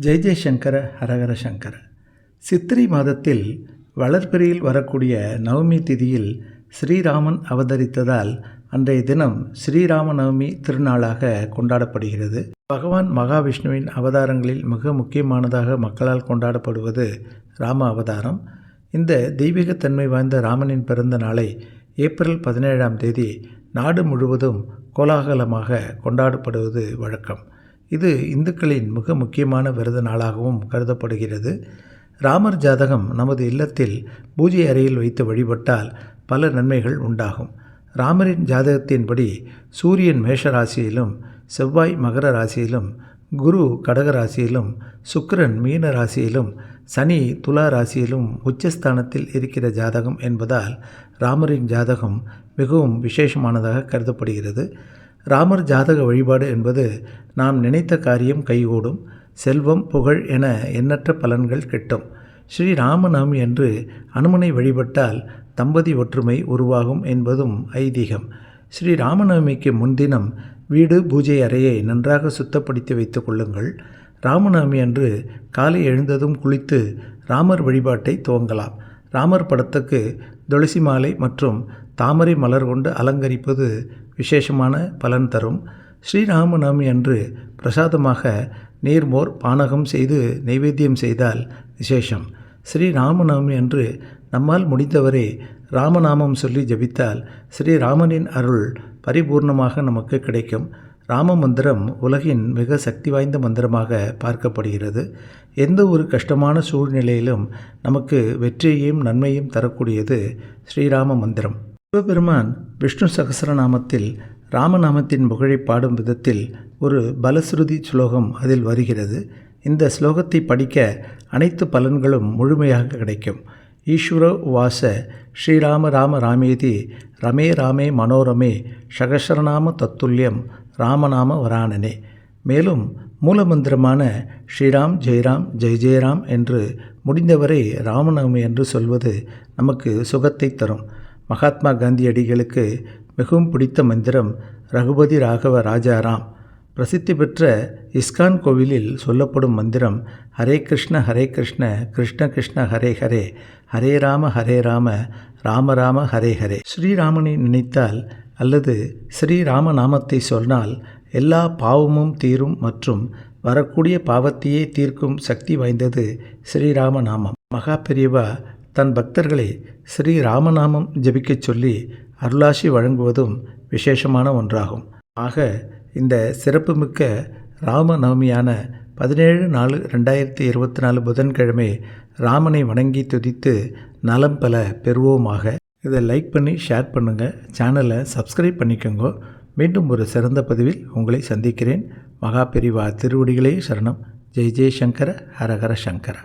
ஜெய் ஜெய்சங்கர ஹரஹர சங்கர. சித்திரை மாதத்தில் வளர்பிறையில் வரக்கூடிய நவமி திதியில் ஸ்ரீராமன் அவதரித்ததால் அன்றைய தினம் ஸ்ரீராம நவமி திருநாளாக கொண்டாடப்படுகிறது. பகவான் மகாவிஷ்ணுவின் அவதாரங்களில் மிக முக்கியமானதாக மக்களால் கொண்டாடப்படுவது ராம அவதாரம். இந்த தெய்வீகத்தன்மை வாய்ந்த ராமனின் பிறந்த நாளை ஏப்ரல் பதினேழாம் தேதி நாடு முழுவதும் கோலாகலமாக கொண்டாடப்படுவது வழக்கம். இது இந்துக்களின் மிக முக்கியமான விரத நாளாகவும் கருதப்படுகிறது. ராமர் ஜாதகம் நமது இல்லத்தில் பூஜை அறையில் வைத்து வழிபட்டால் பல நன்மைகள் உண்டாகும். ராமரின் ஜாதகத்தின்படி சூரியன் மேஷ ராசியிலும் செவ்வாய் மகர ராசியிலும் குரு கடக ராசியிலும் சுக்கிரன் மீன ராசியிலும் சனி துலா ராசியிலும் உச்சஸ்தானத்தில் இருக்கிற ஜாதகம் என்பதால் ராமரின் ஜாதகம் மிகவும் விசேஷமானதாக கருதப்படுகிறது. ராமர் ஜாதக வழிபாடு என்பது நாம் நினைத்த காரியம் கைகூடும் செல்வம் புகழ் என எண்ணற்ற பலன்கள் கிட்டும். ஸ்ரீ ராமநவமி என்று அனுமனை வழிபட்டால் தம்பதி ஒற்றுமை உருவாகும் என்பதும் ஐதீகம். ஸ்ரீ ராமநவமிக்கு முன்தினம் வீடு பூஜை அறையை நன்றாக சுத்தப்படுத்தி வைத்துக் கொள்ளுங்கள். ராமநவமி அன்று காலை எழுந்ததும் குளித்து ராமர் வழிபாட்டை துவங்கலாம். ராமர் படத்துக்கு துளசி மாலை மற்றும் தாமரை மலர் கொண்டு அலங்கரிப்பது விசேஷமான பலன் தரும். ஸ்ரீராமநவமி அன்று பிரசாதமாக நீர்மோர் பானகம் செய்து நைவேத்தியம் செய்தால் விசேஷம். ஸ்ரீராமநவமி அன்று நம்மால் முடிந்தவரை ராமநாமம் சொல்லி ஜபித்தால் ஸ்ரீராமனின் அருள் பரிபூர்ணமாக நமக்கு கிடைக்கும். ராம மந்திரம் உலகின் மிக சக்தி வாய்ந்த மந்திரமாக பார்க்கப்படுகிறது. எந்த ஒரு கஷ்டமான சூழ்நிலையிலும் நமக்கு வெற்றியையும் நன்மையும் தரக்கூடியது ஸ்ரீராம மந்திரம் சிவபெருமான் விஷ்ணு சகசரநாமத்தில் ராமநாமத்தின் புகழை பாடும் விதத்தில் ஒரு பலஸ்ருதி ஸ்லோகம் அதில் வருகிறது. இந்த ஸ்லோகத்தை படிக்க அனைத்து பலன்களும் முழுமையாக கிடைக்கும். ஈஸ்வர உவாச ஸ்ரீராம ராம ராமேதி ரமே ராமே மனோரமே சகசரநாம தத்துல்யம் ராமநாம வராணனே மேலும் மூலமந்திரமான ஸ்ரீராம் ஜெயராம் ஜெய் ஜெயராம் என்று முடிந்தவரை ராமநவமி என்று சொல்வது நமக்கு சுகத்தை தரும். மகாத்மா காந்தியடிகளுக்கு மிகவும் பிடித்த மந்திரம் ரகுபதி ராகவ ராஜாராம். பிரசித்தி பெற்ற இஸ்கான் கோவிலில் சொல்லப்படும் மந்திரம் ஹரே கிருஷ்ண ஹரே கிருஷ்ண கிருஷ்ண கிருஷ்ண ஹரே ஹரே ஹரே ராம ஹரே ராம ராம ராம ஹரே ஹரே. ஸ்ரீராமனை நினைத்தால் அல்லது ஸ்ரீராம நாமத்தை சொன்னால் எல்லா பாவமும் தீரும் மற்றும் வரக்கூடிய பாவத்தையே தீர்க்கும் சக்தி வாய்ந்தது ஸ்ரீராம நாமம். மகா பெரியவா தன் பக்தர்களை ஸ்ரீ ராமநாமம் ஜபிக்கச் சொல்லி அருளாசி வழங்குவதும் விசேஷமான ஒன்றாகும். ஆக இந்த சிறப்புமிக்க ராமநவமியான பதினேழு நாலு ரெண்டாயிரத்தி இருபத்தி நாலு புதன்கிழமை ராமனை வணங்கி துதித்து நலம் பல பெறுவோமாக. இதை லைக் பண்ணி ஷேர் பண்ணுங்கள் சேனலை சப்ஸ்கிரைப் பண்ணிக்கோங்க. மீண்டும் ஒரு சிறந்த பதிவில் உங்களை சந்திக்கிறேன். மகாபெரிவா திருவடிகளே சரணம். ஜெய் ஜெய் சங்கர ஹரஹர சங்கரா.